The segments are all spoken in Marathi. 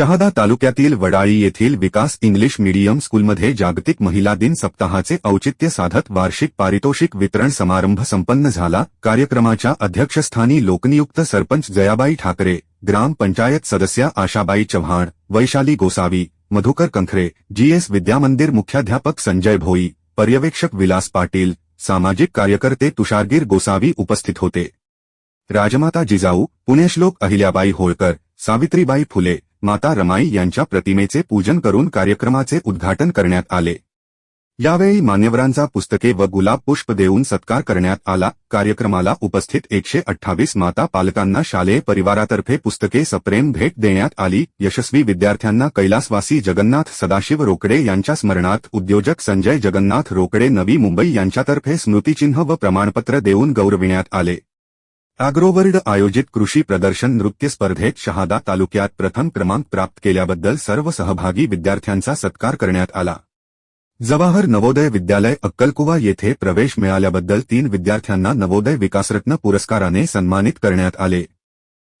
शहादा तालुक्यातील वडाळी येथील विकास इंग्लिश मीडियम स्कूलमध्ये जागतिक महिला दिन सप्ताहाचे औचित्य साधत वार्षिक पारितोषिक वितरण समारंभ संपन्न झाला. कार्यक्रमाच्या अध्यक्षस्थानी लोकनियुक्त सरपंच जयाबाई ठाकरे ग्रामपंचायत सदस्या आशाबाई चव्हाण वैशाली गोसावी मधुकर कंखरे जीएस विद्यामंदिर मुख्याध्यापक संजय भोई पर्यवेक्षक विलास पाटील सामाजिक कार्यकर्ते तुषारगीर गोसावी उपस्थित होते. राजमाता जिजाऊ पुणेश्लोक अहिल्याबाई होळकर सावित्रीबाई फुले माता रमाई यांच्या प्रतिमेचे पूजन करून कार्यक्रमाचे उद्घाटन करण्यात आले. यावेळी मान्यवरांचा पुस्तके व गुलाब पुष्प देऊन सत्कार करण्यात आला. कार्यक्रमाला उपस्थित एकशे अठ्ठावीस माता पालकांना शालेय परिवारातर्फे पुस्तके सप्रेम भेट देण्यात आली. यशस्वी विद्यार्थ्यांना कैलासवासी जगन्नाथ सदाशिव रोकडे यांच्या स्मरणार्थ उद्योजक संजय जगन्नाथ रोकडे नवी मुंबई यांच्यातर्फे स्मृतिचिन्ह व प्रमाणपत्र देऊन गौरविण्यात आले. आग्रोवर्ड आयोजित कृषी प्रदर्शन नृत्य स्पर्धेत शहादा तालुक्यात प्रथम क्रमांक प्राप्त केल्याबद्दल सर्व सहभागी विद्यार्थ्यांचा सत्कार करण्यात आला. जवाहर नवोदय विद्यालय अक्कलकुवा येथे प्रवेश मिळाल्याबद्दल तीन विद्यार्थ्यांना नवोदय विकासरत्न पुरस्काराने सन्मानित करण्यात आले.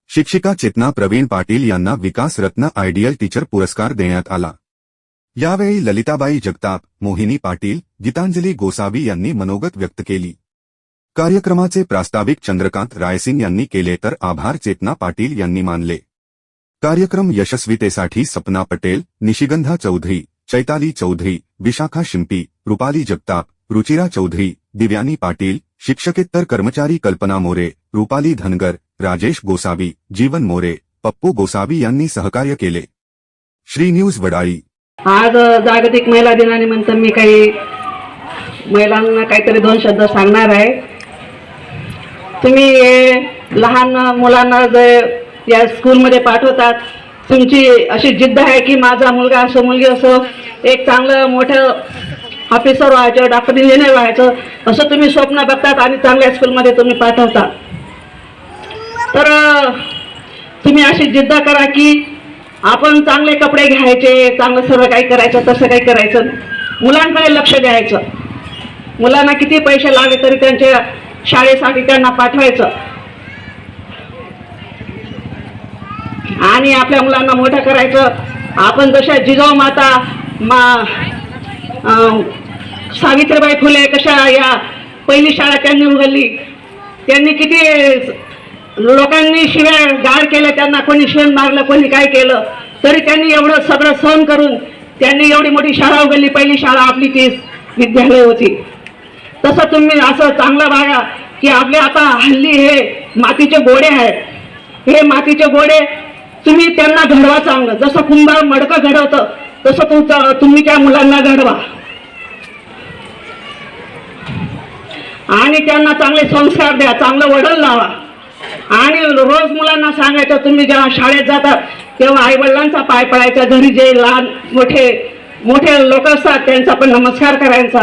शिक्षिका चेतना प्रवीण पाटील यांना विकासरत्न आयडियल टीचर पुरस्कार देण्यात आला. यावेळी ललिताबाई जगताप मोहिनी पाटील गीतांजली गोसावी यांनी मनोगत व्यक्त केली. कार्यक्रमाचे प्रास्ताविक चंद्रकांत रायसिंग यांनी केले तर आभार चेतना पाटील यांनी मानले. कार्यक्रम यशस्वीतेसाठी सपना पटेल निशिगंधा चौधरी चैताली चौधरी विशाखा शिंपी रुपाली जगताप रुचिरा चौधरी दिव्यानी पाटील शिक्षकेतर कर्मचारी कल्पना मोरे रुपाली धनगर राजेश गोसावी जीवन मोरे पप्पू गोसावी यांनी सहकार्य केले. श्री न्यूज वडाळी. आज जागतिक महिला दिनानिमित्त मी काही महिलांना काहीतरी दोन शब्द सांगणार आहे. तुम्ही हे लहान मुलांना जे या स्कूलमध्ये पाठवतात तुमची अशी जिद्द आहे की माझा मुलगा असो मुलगी असो एक चांगलं मोठं ऑफिसर व्हायचं डॉक्टर इंजिनियर व्हायचं असं तुम्ही स्वप्न बघतात आणि चांगल्या स्कूलमध्ये तुम्ही पाठवता. तर तुम्ही अशी जिद्द करा की आपण चांगले कपडे घ्यायचे चांगलं सर्व काही करायचं तसं काही करायचं मुलांकडे लक्ष द्यायचं. मुलांना किती पैसे लागले तरी त्यांच्या शाळेसाठी त्यांना पाठवायचं. आणि आपल्या मुलांना मोठं करायचं. आपण जशा जिजाऊ माता मा सावित्रीबाई फुले कशा या पहिली शाळा त्यांनी उघडली. त्यांनी किती लोकांनी शिव्या गाळ केलं त्यांना कोणी शिवण मारलं कोणी काय केलं. तरी त्यांनी एवढं सगळं सहन करून त्यांनी एवढी मोठी शाळा उघडली. पहिली शाळा आपली तीच विद्यालय होती. तसं तुम्ही असं चांगलं बघा की आपले आता हल्ली हे मातीचे गोडे आहेत. हे मातीचे गोडे तुम्ही त्यांना घडवा चांगलं. जसं कुंभार मडकं घडवतं तसं तुमचं तुम्ही त्या मुलांना घडवा. आणि त्यांना चांगले संस्कार द्या चांगलं वडण लावा. आणि रोज मुलांना सांगायचं तुम्ही जेव्हा शाळेत जातात तेव्हा आई वडिलांचा पाय पडायचा घरी जे लहान मोठे मोठे लोक असतात त्यांचा पण नमस्कार करायचा.